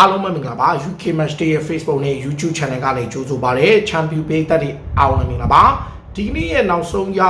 အားလုံးပဲမင်္ဂလာပါ UK Match Day ရဲ့ Facebook နဲ့ YouTube Channel ကနေကြိုဆိုပါရစေ Champion ပေးသက်တွေအားလုံးပဲမင်္ဂလာပါဒီကနေ့ရဲ့နောက်ဆုံးရ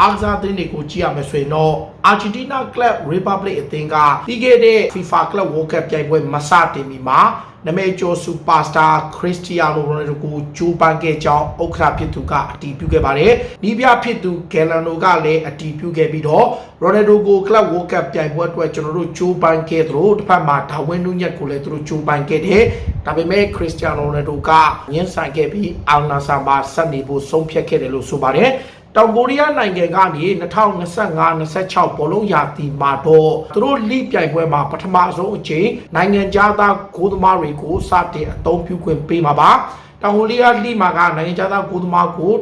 အားကစားသင်းတွေကိုကြည့်ရမယ်ဆိုရင်တော့ Argentina Club Republic အသင်းကပြီးခဲ့တဲ့ FIFA Club World Cup ပြိုင်ပွဲမစတင်မီမှာနမဲကျော်စူပါစတာခရစ္စတီယာနိုရိုနယ်ဒိုကိုဂျိုးပန်ခဲ့ကြောင်းဥက္ကဋ္ဌဖြစ်သူကအတည်ပြုခဲ့ပါတယ်။နီးပြဖြစ်သူဂယ်လန်နိုကလည်းအတည်ပြုခဲ့ပြီးတော့ရိုနယ်ဒိုကိုကလပ်ဝေါ်ကပ်ပြိုင်ပွဲအတွက်ကျွန်တော်တို့ဂျိုးပန်ခဲ့သလိုတစ်ဖက်မှာဒါဝင်းနူးညက်ကိုလည်းသူတို့ဂျိုးပန်ခဲ့တယ်။ဒါပေမဲ့ခရစ္စတီယာနိုရိုနယ်ဒိုကညှဉ်းဆန်ခဲ့ပြီးအော်နာဆာမှာဆက်နေဖို့ဆုံးဖြတ်ခဲ့တယ်လို့ဆိုပါတယ်။ တောင်ကိုရီးယားနိုင်ငံကနေ2025-26ဘောလုံးရာသီမှာတော့သူတို့လိပြိုင်ပွဲမှာပထမဆုံးအကြိမ်နိုင်ငံခြားသားဂိုးသမားတွေကိုစတင်အသုံးပြုခွင့်ပေးမှာပါတောင်ကိုရီးယားလိမှာကနိုင်ငံခြားသားဂိုးသမားကို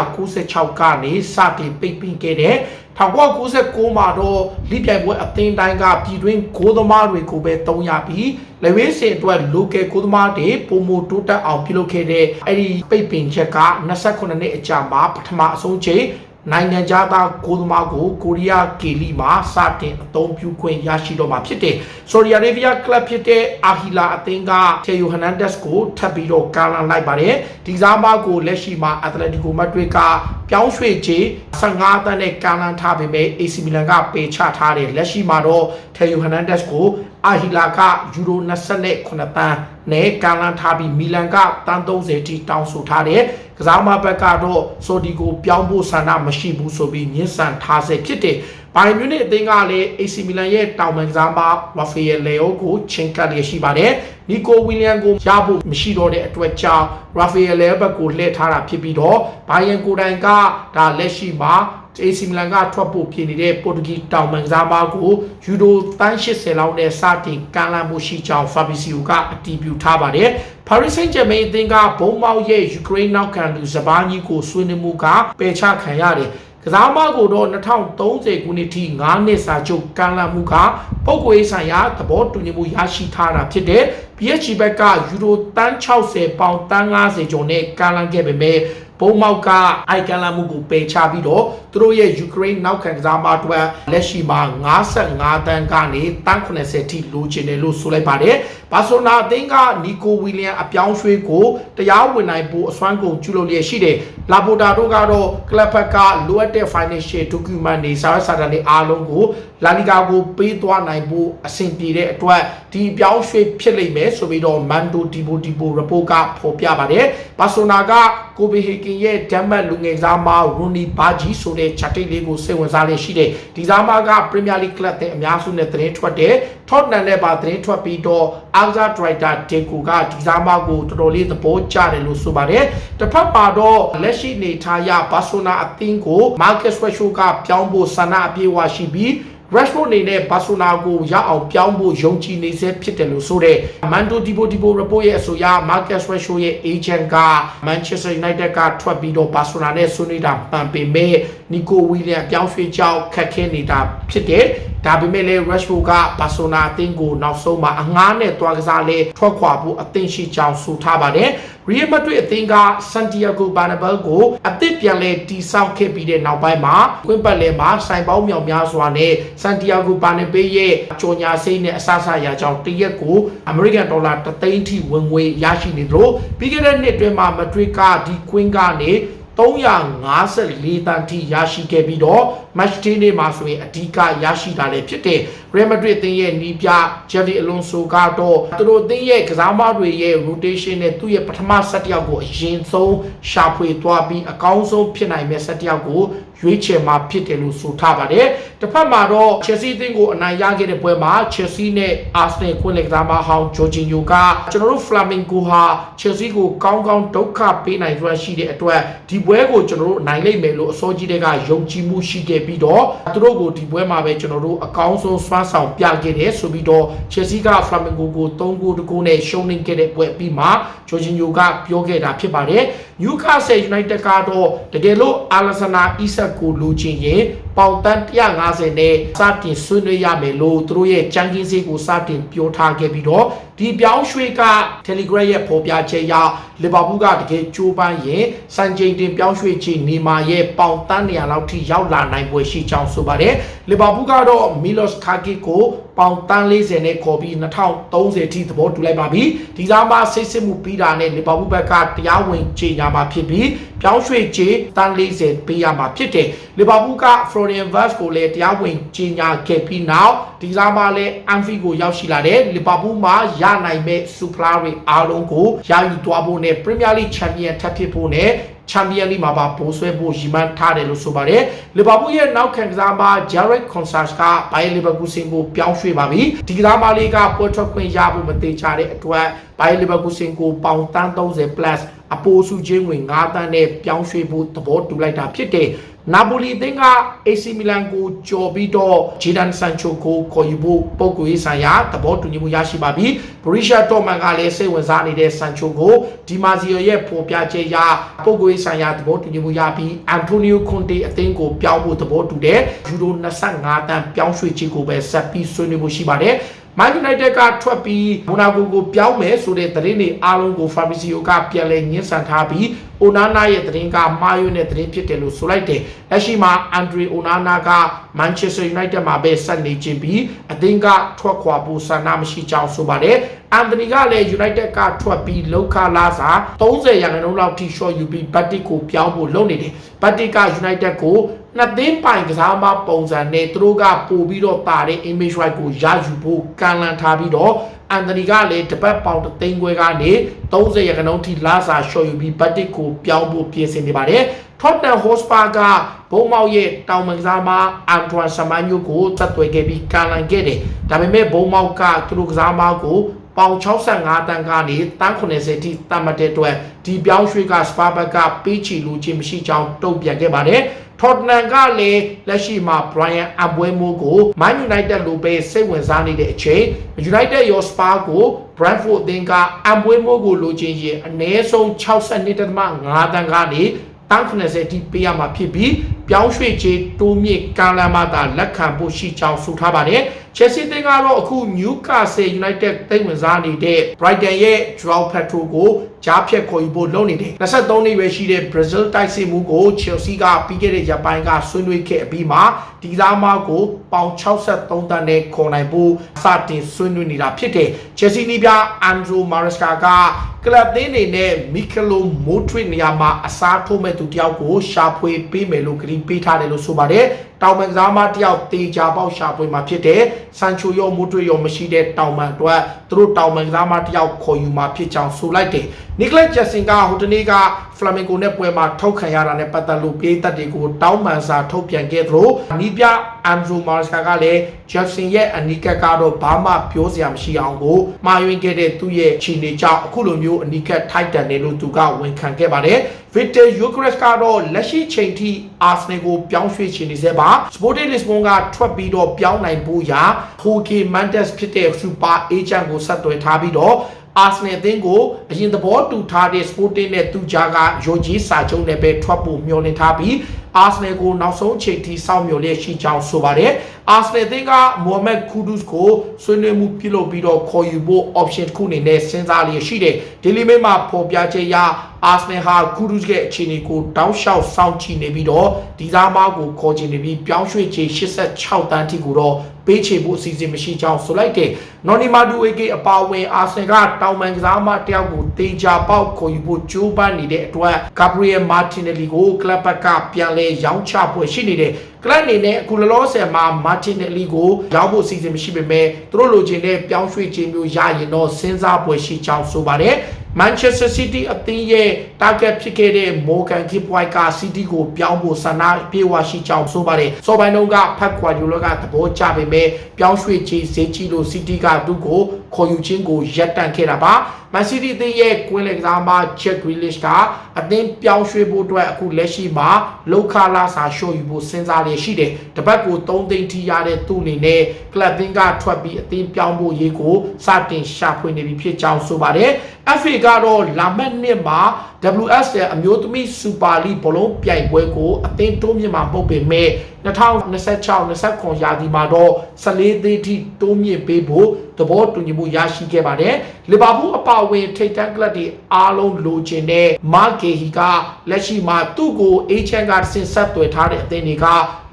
1996ကနေစတင်ပိတ်ပင်ခဲ့တဲ့ 1996မှာတော့လိပြိုင်ပွဲအသင်းတိုင်းကပြည်တွင်းဂိုးသမားတွေကိုပဲတုံးရပြီးလေဝေးစင်အတွက် local ဂိုးသမားတွေပုံမတိုးတက်အောင်ပြုလုပ်ခဲ့တဲ့အဲ့ဒီပိတ်ပင်ချက်က28နှစ်အကြာမှာပထမအဆုံးချိန် နိုင်ငံခြားသားကိုသမားကိုကိုရီးယားကီလီမှာစတင်အသုံးပြုခွင့်ရရှိတော့မှာဖြစ်တယ်။ဆော်ဒီအာရေဗီးယားကလပ်ဖြစ်တဲ့အာဟီလာအသင်းကထေယိုဟန်နန်ဒက်စ်ကိုထပ်ပြီးတော့ကာလန်လိုက်ပါတယ်။ဒီကစားမကိုလက်ရှိမှာအက်တလက်တီကိုမက်ဒရစ်ကပြောင်းရွှေ့ချေ15တန်းနဲ့ကာလန်ထားပေမဲ့ AC မီလန်ကပေချထားတယ်။လက်ရှိမှာတော့ထေယိုဟန်နန်ဒက်စ်ကို အာဟီလာကယူရို29တန်းနဲ့ကာလန်ထားပြီးမီလန်ကတန်း30ထိတောင်းဆိုထားတယ်။ကစားမဘက်ကတော့ဆိုဒီကိုပြောင်းဖို့ဆန္ဒမရှိဘူးဆိုပြီးညှဉ်းဆန်ထားဆဲဖြစ်တယ်။ဘိုင်မြူနစ်အသင်းကလည်း AC မီလန်ရဲ့တောင်ပန်ကစားမရာဖီယယ်လေယိုကိုချင်းကပ်ရရှိပါတယ်။နီကိုဝီလျံကိုရဖို့မရှိတော့တဲ့အတွက်ကြောင့်ရာဖီယယ်လေဘက်ကိုလှည့်ထားတာဖြစ်ပြီးတော့ဘိုင်ယန်ကိုတိုင်ကဒါလက်ရှိမှာ AC မီလန်ကထွက်ဖို့ဖြစ်နေတဲ့ပေါ်တူဂီတောင်ပန်ကစားမကိုယူရိုတန်း80လောက်နဲ့စတင်ကန်လာမှုရှိကြောင်း Fabrizio ကအတည်ပြုထားပါတယ်။ Paris Saint-Germain အသင်းကဘုံမောက်ရဲ့ယူကရိန်းနောက်ခံလူစပားကြီးကိုဆွေးနွေးမှုကပယ်ချခံရတယ်။ကစားမကိုတော့2030ခုနှစ်ထိ9နှစ်စာချုပ်ကန်လာမှုကပုတ်ကွေးဆိုင်ရာသဘောတူညီမှုရရှိထားတာဖြစ်တဲ့ PSG ဘက်ကယူရိုတန်း60ပေါင်တန်း90ကျော်နဲ့ကန်လာခဲ့ပေမဲ့ ဘုံမောက်ကအိုက်ကန်လာမှုကိုပယ်ချပြီးတော့သူတို့ရဲ့ယူကရိန်းနောက်ခံကစားမအတွက်လက်ရှိမှာ55တန်းကနေတန်း80ထိလိုချင်တယ်လို့ဆိုလိုက်ပါတယ်။ဘာဆိုနာအသင်းကနီကိုဝီလျံအပြောင်းရွှေ့ကိုတရားဝင်နိုင်ဖို့အစွမ်းကုန်ကျူလို့လျက်ရှိတယ်။လာပိုတာတို့ကတော့ကလပ်ဖက်ကလိုအပ်တဲ့ financial document တွေစာရွက်စာတမ်းတွေအားလုံးကိုလာလီဂါကိုပေးသွားနိုင်ဖို့အဆင်ပြေတဲ့အတွက်ဒီပြောင်းရွှေ့ဖြစ်လိမ့်မယ်ဆိုပြီးတော့ Mando Deportivo report ကဖော်ပြပါတယ်။ဘာဆိုနာကကိုပီဟေကင်ရဲ့ဒမ်မတ်လူငယ်စားမရူနီဘာဂျီဆိုတဲ့ချက်တိတ်လေးကိုစိတ်ဝင်စားလျက်ရှိတယ်။ဒီစားမက Premier League Club တဲ့အများစုနဲ့သတင်းထွက်တယ်။ Tottenham နဲ့ပါသတင်းထွက်ပြီးတော့အာဇာဒရိုက်တာဒေကူကဒီစားမကိုတော်တော်လေးသဘောကျတယ်လို့ဆိုပါတယ်။တစ်ဖက်မှာတော့လက်ရှိနေထားရဘာဆိုနာအသင်းကို Marcus Rashford ကပြောင်းဖို့ဆန္ဒအပြည့်အဝရှိပြီး Rashford အနေနဲ့ဘာဆိုနာကိုရအောင်ပြောင်းဖို့ယုံကြည်နေစေဖြစ်တယ်လို့ဆိုတဲ့ Mando Deportivo report ရဲ့အဆိုအရ Marcus Rashford ရဲ့ agent က Manchester United ကထွက်ပြီးတော့ဘာဆိုနာနဲ့ဆွေးနွေးတာပန်ပေမဲ့ Nico Williams ပြောင်းရွှေ့ကြောင်းခက်ခဲနေတာဖြစ်တယ် ဒါပေမဲ့လည်း Rashford ကဘာဆိုနာအသင်းကိုနောက်ဆုံးမှာအငှားနဲ့တွားကစားလဲထွက်ခွာဖို့အသင့်ရှိကြောင်းဆိုထားပါတယ်။ Real Madrid အသင်းက Santiago Bernabeu ကိုအသစ်ပြန်လဲတီဆောက်ခဲ့ပြီးတဲ့နောက်ပိုင်းမှာကွင်းပတ်လဲမှာစိုင်ပေါင်းမြောင်များစွာနဲ့ Santiago Bernabeu ရဲ့ကြော်ညာစိတ်နဲ့အဆအဆရာကြောင်းတရက်ကို American Dollar 3သိန်းထိဝင်ငွေရရှိနေသလိုပြီးခဲ့တဲ့နှစ်အတွင်းမှာ Madrid ကဒီကွင်းကနေ 354တန်ထိရရှိခဲ့ပြီးတော့ match day နေ့မှာဆိုရင်အဓိကရရှိတာလည်းဖြစ်တယ် Real Madrid အသင်းရဲ့နီးပြ Xavi Alonso ကတော့သူတို့အသင်းရဲ့ကစားမတွေရဲ့ rotation နဲ့သူ့ရဲ့ပထမဆက်တယောက်ကိုအရင်ဆုံးရှာဖွေသွားပြီးအကောင်းဆုံးဖြစ်နိုင်မဲ့ဆက်တယောက်ကို ရွေးချယ်မှာဖြစ်တယ်လို့ဆိုထားပါတယ်။တစ်ဖက်မှာတော့ Chelsea အသင်းကိုအနိုင်ရခဲ့တဲ့ပွဲမှာ Chelsea နဲ့ Arsenal ခွင့်လက်ကစားမဟောင်း Jorginho ကကျွန်တော်တို့ Flamengo ဟာ Chelsea ကိုကောင်းကောင်းဒုက္ခပေးနိုင်စွမ်းရှိတဲ့အတွက်ဒီပွဲကိုကျွန်တော်တို့နိုင်လိမ့်မယ်လို့အစောကြီးတက်ကယုံကြည်မှုရှိခဲ့ပြီးတော့သူတို့ကိုဒီပွဲမှာပဲကျွန်တော်တို့အကောင်းဆုံးစွမ်းဆောင်ပြခဲ့တယ်ဆိုပြီးတော့ Chelsea က Flamengo ကို3ဂိုးတကူနဲ့ရှုံးနိမ့်ခဲ့တဲ့ပွဲပြီးမှ Jorginho ကပြောခဲ့တာဖြစ်ပါတယ်။ Newcastle United ကတော့တကယ်လို့ Alexander Isak ကိုလိုချင်ရင်ပေါင်တန်း150နဲ့စတင်ဆွေးနွေးရမယ်လို့သူတို့ရဲ့ကြံကင်းစည်းကိုစတင်ပြောထားခဲ့ပြီးတော့ဒီပြောင်းရွှေ့က Telegram ရဲ့ဖော်ပြချက်အရလီဗာပူးကတကယ်ကြိုးပမ်းရင်စံချိန်တင်ပြောင်းရွှေ့ခြင်းနေမာရဲ့ပေါင်တန်းနေရာလောက်ထိရောက်လာနိုင်ပွဲရှိကြောင်းဆိုပါတယ်လီဗာပူးကတော့ Milos Kaki ကိုပေါင်တန်း40နဲ့ခေါ်ပြီး2030အထိသဘောတူလိုက်ပါပြီဒီစားမှာဆိတ်စစ်မှုပြီးတာနဲ့လီဗာပူးဘက်ကတရားဝင်ကြေညာမှာဖြစ်ပြီးပြောင်းရွှေ့ကြေးတန်း40ပေးရမှာဖြစ်တယ်လီဗာပူးက Florian Wirtz ကိုလည်းတရားဝင်ကြေညာခဲ့ပြီးနောက်ဒီစားမှာလည်း Anfield ကိုရောက်ရှိလာတဲ့လီဗာပူးမှာရနိုင်မဲ့စူပလာတွေအားလုံးကိုရယူသွားဖို့နဲ့ Premier League Champion ထပ်ဖြစ်ဖို့နဲ့ချန်ပီယံလိမှာပါပိုးဆွဲဖို့ရည်မှန်းထားတယ်လို့ဆိုပါတယ်လီဗာပူးရဲ့နောက်ခံကစားမှာ Jared Consas ကဘိုင်လီဗာပူးစင်ကိုပြောင်းရွှေ့ပါပြီဒီကစားမလေးကပွဲထွက်ခွင့်ရဖို့မသေးချတဲ့အတွက်ဘိုင်လီဗာပူးစင်ကိုပေါင်တန်း30 plus အပိုစုချင်းဝင်9တန်းနဲ့ပြောင်းရွှေ့ဖို့သဘောတူလိုက်တာဖြစ်တယ်နာပိုလီအသင်းက AC မီလန်ကိုကြော်ပြီးတော့ဂျီဒန်ဆန်ချိုကိုခေါ်ယူဖို့ပုံကိုရေးဆိုင်ရာသဘောတူညီမှုရရှိပါပြီ။ဘရီရှာတော်မန်ကလည်းစိတ်ဝင်စားနေတဲ့ဆန်ချိုကိုဒီမာဇီယိုရဲ့ပေါ်ပြချက်ရပုံကိုရေးဆိုင်ရာသဘောတူညီမှုရပြီးအန်တိုနီယိုကွန်တေအသင်းကိုပြောင်းဖို့သဘောတူတဲ့ယူရို25တန်းပြောင်းရွှေ့ခြင်းကိုပဲဆက်ပြီးဆွေးနွေးဖို့ရှိပါတယ်။ မန်ယူနိုက်တက်ကထွက်ပြီးမိုနာကိုကိုပြောင်းမယ်ဆိုတဲ့သတင်းတွေအားလုံးကိုဖာဘီစီယိုကပြန်လဲညှင်းဆန်ထားပြီးအိုနာနာရဲ့သတင်းကမာယိုနဲ့သတင်းဖြစ်တယ်လို့ဆိုလိုက်တယ်။လက်ရှိမှာအန်ဒရီအိုနာနာကမန်ချက်စတာယူနိုက်တက်မှာပဲဆက်နေခြင်းပြီးအသင်းကထွက်ခွာဖို့ဆန္ဒမရှိကြောင်းဆိုပါတယ်။အန်တိုနီကလည်း United ကထွက်ပြီးလောက်ခလာစာ30ရာခိုင်နှုန်းလောက်ထိ short ယူပြီးဘတ်တစ်ကိုပြောင်းဖို့လုပ်နေတယ်။ဘတ်တစ်က United ကို နှစ်သိန်းပိုင်ကစားမပုံစံနဲ့သူတို့ကပို့ပြီးတော့ပါတဲ့ image right ကိုရယူဖို့ကန့်လန့်ထားပြီးတော့အန်တိုနီကလည်းတပတ်ပေါင်တသိန်းခွဲကနေ30ရာခိုင်နှုန်းထိလာစာ short ယူပြီးဘတ်တစ်ကိုပြောင်းဖို့ပြင်ဆင်နေပါတယ်။ Tottenham Hotspur ကဘုံမောက်ရဲ့တောင်မကစားမအန်တွမ်ဆမန်ညိုကိုသက်သွယ်ခဲ့ပြီးကန်လန်ခဲ့တယ်။ဒါပေမဲ့ဘုံမောက်ကသူတို့ကစားမကိုပေါင်65တန်းကနေတန်း80ထိတတ်မှတ်တဲ့အတွက်ဒီပြောင်းရွှေ့ကစပါဘက်ကပေးချီလူချင်းမရှိကြောင်းတုံ့ပြန်ခဲ့ပါတယ်။ Tottenham ကလည်းလက်ရှိမှာ Brian Abuemo ကို Man United လိုပဲစိတ်ဝင်စားနေတဲ့အချိန် United ရော Spa ကို Brentford အသင်းက Abuemo ကိုလိုချင်ရင်အနည်းဆုံး62.5တန်းကနေတန်း90တိပေးရမှာဖြစ်ပြီးပြောင်းရွှေ့ခြေတိုးမြင့်ကမ်းလမ်းမသာလက်ခံဖို့ရှိကြောင်းဆိုထားပါတယ်။ Chelsea တင်ကတော့အခု Newcastle United တိတ်ဝင်စားနေတဲ့ Brighton ရဲ့ Joao Pedro ကိုကြားဖြတ်ခေါ်ယူဖို့လုပ်နေတယ်။23နှစ်ရွယ်ရှိတဲ့ Brazil တိုက်စစ်မှုကို Chelsea ကပြီးခဲ့တဲ့ရက်ပိုင်းကဆွေးနွေးခဲ့အပြီးမှာဒီသားမကိုပေါင်63တန်းနဲ့ခေါ်နိုင်ဖို့စတင်ဆွေးနွေးနေတာဖြစ်တယ်။ Chelsea နီးပြ Andrew Maresca ကကလပ်သင်းတွေနဲ့မီကလိုမိုထရစ်နေရာမှာအစားထိုးမဲ့သူတယောက်ကိုရှာဖွေပေးမယ်လို့ကတိပေးထားတယ်လို့ဆိုပါတယ်။တောင်မန်ကစားမတယောက်တေချာပေါက်ရှာဖွေမှာဖြစ်တယ်။ဆန်ချိုရောမိုထရစ်ရောမရှိတဲ့တောင်မန်အတွက်သူတို့တောင်မန်ကစားမတယောက်ခေါ်ယူမှာဖြစ်ကြောင်းဆိုလိုက်တယ်။နီကလက်ဂျက်ဆင်ကဟိုတနေ့ကဖလာမင်ကိုနဲ့ပွဲမှာထောက်ခံရတာနဲ့ပတ်သက်လို့ပေးသက်တွေကိုတောင်းပန်စာထုတ်ပြန်ခဲ့သလိုနီးပြအန်ဒရူမာစကာကလည်းဂျက်ဆင်ရဲ့အနီးကပ်ကတော့ဘာမှပြောစရာမရှိအောင်ကိုမှားယွင်းခဲ့တဲ့သူ့ရဲ့ခြေနေကြောင့်အခုလိုမျိုးအနီးကပ်ထိုက်တန်တယ်လို့သူကဝန်ခံခဲ့ပါတယ်။ Victor Gyökeres ကတော့လက်ရှိချိန်ထိ Arsenal ကိုပြောင်းရွှေ့ချင်နေစေပါ Sporting Lisbon ကထွက်ပြီးတော့ပြောင်းနိုင်ဖို့ရာ Jorge Mendes ဖြစ်တဲ့ Super Agent ကိုဆက်သွယ်ထားပြီးတော့ အာဆနယ်အသင်းကိုအရင်သဘောတူထားတဲ့ Sporting နဲ့သူကြားကရိုဂျီစာချုပ်နဲ့ပဲထွက်ဖို့မျှော်လင့်ထားပြီး အာဆနယ်ကိုနောက်ဆုံးချိန်ထိစောင့်မျှော်လျက်ရှိကြောင်းဆိုပါတယ်။အာဆနယ်အသင်းကမိုဟမက်ခူဒုစ်ကိုဆွေးနွေးမှုပြုလုပ်ပြီးတော့ခေါ်ယူဖို့ option တစ်ခုအနေနဲ့စဉ်းစားလျက်ရှိတယ်။ Daily Mail မှာဖော်ပြချက်အရအာဆနယ်ဟာခူဒုစ်ရဲ့အခြေအနေကိုတောက်လျှောက်စောင့်ကြည့်နေပြီးတော့ဒီသားမကိုခေါ်ချင်နေပြီးပြောင်းရွှေ့ချေ86တန်းထိကိုတော့ပေးချေဖို့အစီအစဉ်မရှိကြောင်းဆိုလိုက်တယ်။နော်နီမာဒူအေကေအပါဝင်အာဆင်ကတောင်မန်ကစားမတယောက်ကိုတေချာပေါက်ခေါ်ယူဖို့ကြိုးပမ်းနေတဲ့အတွက်ဂါဘရီယယ်မာတင်နယ်လီကိုကလပ်ဘက်ကပြန်လဲရောင်းချပွဲရှိနေတယ်။ကလပ်အနေနဲ့အခုလောလောဆယ်မှာမာတင်နယ်လီကိုရောင်းဖို့အစီအစဉ်မရှိပေမဲ့သူတို့လိုချင်တဲ့ပြောင်းရွှေ့ခြင်းမျိုးရရင်တော့စဉ်းစားပွဲရှိကြောင်းဆိုပါတယ်။ Manchester City အသင်းရဲ့ target ဖြစ်ခဲ့တဲ့ Morgan Gibbs က City ကိုပြောင်းဖို့ဆန္ဒပြေဝရှိကြောင်းဆိုပါတယ်။စောပိုင်းတုန်းကဖတ်ကွာဂျိုလောကသဘောကျပေမဲ့ပြောင်းရွှေ့ခြင်းဈေးကြီးလို့ City ကသူ့ကိုခေါ်ယူခြင်းကိုရပ်တန့်ခဲ့တာပါ။ Man City အသင်းရဲ့ကွင်းလက်ကစားမ Jack Grealish ကအသင်းပြောင်းရွှေ့ဖို့အတွက်အခုလက်ရှိမှာလောက်ခလာစာရှို့ယူဖို့စဉ်းစားလျက်ရှိတယ်။တပတ်ကို3သိန်းထိရတဲ့သူ့အနေနဲ့ကလပ်သင်းကထွက်ပြီးအသင်းပြောင်းဖို့ရေးကိုစတင်ရှာဖွေနေပြီဖြစ်ကြောင်းဆိုပါတယ်။ FA ကတော့လာမယ့်နှစ်မှာ WSL အမျိုးသမီးစူပါလိဘလုံးပြိုင်ပွဲကိုအသင်းတိုးမြင့်မှာမဟုတ်ပေမဲ့ 2026-29ရာသီမှာတော့14သီးထိတိုးမြင့်ပေးဖို့သဘောတူညီမှုရရှိခဲ့ပါတယ်လီဗာပူးအပါအဝင်ထိပ်တန်းကလပ်တွေအားလုံးလိုချင်တဲ့မာဂေဟီကလက်ရှိမှာသူ့ကိုအေချန်ကဆင်ဆက်သွယ်ထားတဲ့အသင်းတွေက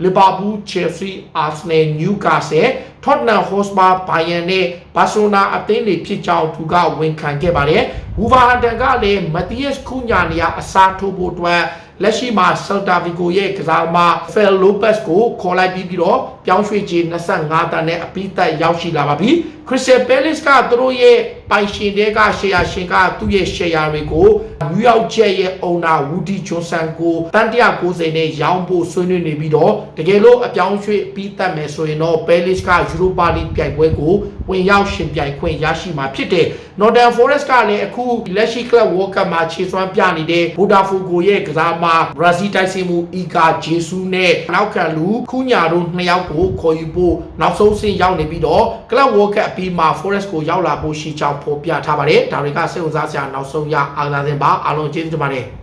လီဗာပူးချယ်ဆီအာဆနယ်နျူကာဆယ်ထော့တနမ်ဟော့စပါဘိုင်ယန်နဲ့ဘာစီလိုနာအသင်းတွေဖြစ်ကြောင်းသူကဝန်ခံခဲ့ပါတယ်ဝူဗာဟန်တန်ကလည်းမတီးယက်ခုညာနေရအစားထိုးဖို့အတွက် လက်ရှိမှာဆယ်တာဗီကိုရဲ့ကစားမဖယ်လိုပက်ကိုခေါ်လိုက်ပြီးပြီးတော့ပြောင်းရွှေ့ခြင်း25တန်နဲ့အပိသက်ရောက်ရှိလာပါပြီခရစ်စတယ်ပဲလစ်ကသူတို့ရဲ့ပိုင်ရှင်တွေကရှယ်ယာရှင်ကသူ့ရဲ့ရှယ်ယာတွေကိုနယူးယောက်ဂျက်ရဲ့အုံနာဝူဒီဂျွန်ဆန်ကိုတန်190နဲ့ရောင်းဖို့ဆွေးနွေးနေပြီးတော့တကယ်လို့အပြောင်းရွှေ့ပြီးတတ်မယ်ဆိုရင်တော့ပဲလစ်ကယူရိုပါလိပြိုင်ပွဲကိုဝင်ရောက်ရှင်ပြိုင်ခွင့်ရရှိမှာဖြစ်တယ် Northern Forest ကလည်းအခုလက်ရှိ Club World Cup မှာခြေစွမ်းပြနေတဲ့ Botafogo ရဲ့ကစားမဘရာဇီးတိုက်စစ်မှုအီကာဂျေဆူးနဲ့နောက်ခံလူခုညာတို့နှစ်ယောက်ကိုခေါ်ယူဖို့နောက်ဆုံးဆင့်ရောက်နေပြီးတော့ Club World Cup အပြီးမှာ Forest ကိုရောက်လာဖို့ရှိကြောင်းဖော်ပြထားပါတယ်ဒါတွေကစိတ်ဝင်စားစရာနောက်ဆုံးရအားကစားစင်ပါအားလုံးကျေးဇူးတင်ပါတယ်